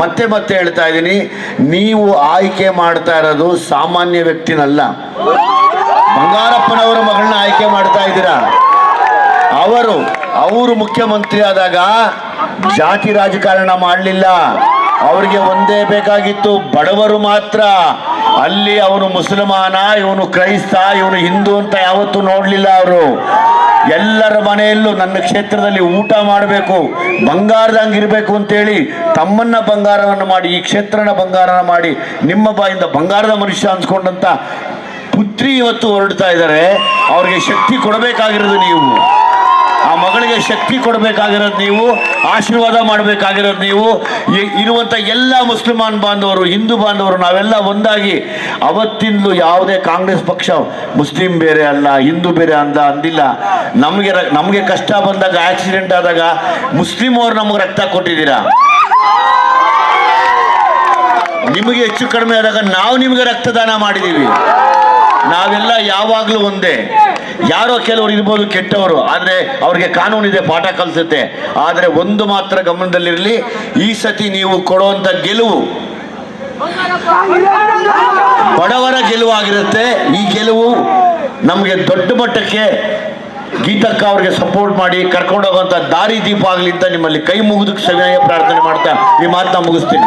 ಮತ್ತೆ ಮತ್ತೆ ಹೇಳ್ತಾ ಇದ್ದೀನಿ ನೀವು ಆಯ್ಕೆ ಮಾಡ್ತಾ ಇರೋದು ಸಾಮಾನ್ಯ ವ್ಯಕ್ತಿನಲ್ಲ. ಬಂಗಾರಪ್ಪನವರ ಮಗಳನ್ನ ಆಯ್ಕೆ ಮಾಡ್ತಾ ಇದ್ದೀರಾ? ಅವರು ಅವರು ಮುಖ್ಯಮಂತ್ರಿ ಆದಾಗ ಜಾತಿ ರಾಜಕಾರಣ ಮಾಡಲಿಲ್ಲ. ಅವರಿಗೆ ಒಂದೇ ಬೇಕಾಗಿತ್ತು, ಬಡವರು ಮಾತ್ರ. ಅಲ್ಲಿ ಅವನು ಮುಸಲ್ಮಾನ, ಇವನು ಕ್ರೈಸ್ತ, ಇವನು ಹಿಂದೂ ಅಂತ ಯಾವತ್ತೂ ನೋಡಲಿಲ್ಲ ಅವರು. ಎಲ್ಲರ ಮನೆಯಲ್ಲೂ ನನ್ನ ಕ್ಷೇತ್ರದಲ್ಲಿ ಊಟ ಮಾಡಬೇಕು ಬಂಗಾರದಂಗೆ ಇರಬೇಕು ಅಂತೇಳಿ ತಮ್ಮನ್ನ ಬಂಗಾರವನ್ನು ಮಾಡಿ, ಈ ಕ್ಷೇತ್ರನ ಬಂಗಾರನ ಮಾಡಿ, ನಿಮ್ಮ ಬಾಯಿಂದ ಬಂಗಾರದ ಮನುಷ್ಯ ಅನ್ಸ್ಕೊಂಡಂತ ಪುತ್ರಿ ಇವತ್ತು ಹೊರಡ್ತಾ ಇದ್ದಾರೆ. ಅವ್ರಿಗೆ ಶಕ್ತಿ ಕೊಡಬೇಕಾಗಿರೋದು ನೀವು. ಆ ಮಗಳಿಗೆ ಶಕ್ತಿ ಕೊಡಬೇಕಾಗಿರೋದು ನೀವು, ಆಶೀರ್ವಾದ ಮಾಡಬೇಕಾಗಿರೋದು ನೀವು. ಇರುವಂಥ ಎಲ್ಲ ಮುಸ್ಲಿಮಾನ್ ಬಾಂಧವರು, ಹಿಂದೂ ಬಾಂಧವರು, ನಾವೆಲ್ಲ ಒಂದಾಗಿ ಅವತ್ತಿಂದಲೂ ಯಾವುದೇ ಕಾಂಗ್ರೆಸ್ ಪಕ್ಷ ಮುಸ್ಲಿಂ ಬೇರೆ ಅಲ್ಲ, ಹಿಂದೂ ಬೇರೆ ಅಂತ ಅಂದಿಲ್ಲ. ನಮಗೆ ನಮಗೆ ಕಷ್ಟ ಬಂದಾಗ, ಆಕ್ಸಿಡೆಂಟ್ ಆದಾಗ ಮುಸ್ಲಿಂ ಅವರು ನಮಗೆ ರಕ್ತ ಕೊಟ್ಟಿದ್ದೀರಾ? ನಿಮಗೆ ಹೆಚ್ಚು ಕಡಿಮೆ ಆದಾಗ ನಾವು ನಿಮಗೆ ರಕ್ತದಾನ ಮಾಡಿದ್ದೀವಿ. ನಾವೆಲ್ಲ ಯಾವಾಗಲೂ ಒಂದೇ. ಯಾರೋ ಕೆಲವರು ಇರ್ಬೋದು ಕೆಟ್ಟವರು, ಆದರೆ ಅವ್ರಿಗೆ ಕಾನೂನಿದೆ ಪಾಠ ಕಲಿಸುತ್ತೆ. ಆದರೆ ಒಂದು ಮಾತ್ರ ಗಮನದಲ್ಲಿರಲಿ, ಈ ಸತಿ ನೀವು ಕೊಡುವಂಥ ಗೆಲುವು ಬಡವರ ಗೆಲುವಾಗಿರುತ್ತೆ ಈ ಗೆಲುವು ನಮಗೆ ದೊಡ್ಡ ಮಟ್ಟಕ್ಕೆ ಗೀತಕ್ಕ ಅವ್ರಿಗೆ ಸಪೋರ್ಟ್ ಮಾಡಿ ಕರ್ಕೊಂಡು ಹೋಗುವಂಥ ದಾರಿ ದೀಪ ಆಗಲಿ ಅಂತ ನಿಮ್ಮಲ್ಲಿ ಕೈ ಮುಗಿದಕ್ಕೆ ಸವಿನಯ ಪ್ರಾರ್ಥನೆ ಮಾಡ್ತಾ ಈ ಮಾತನ್ನ ಮುಗಿಸ್ತೀನಿ.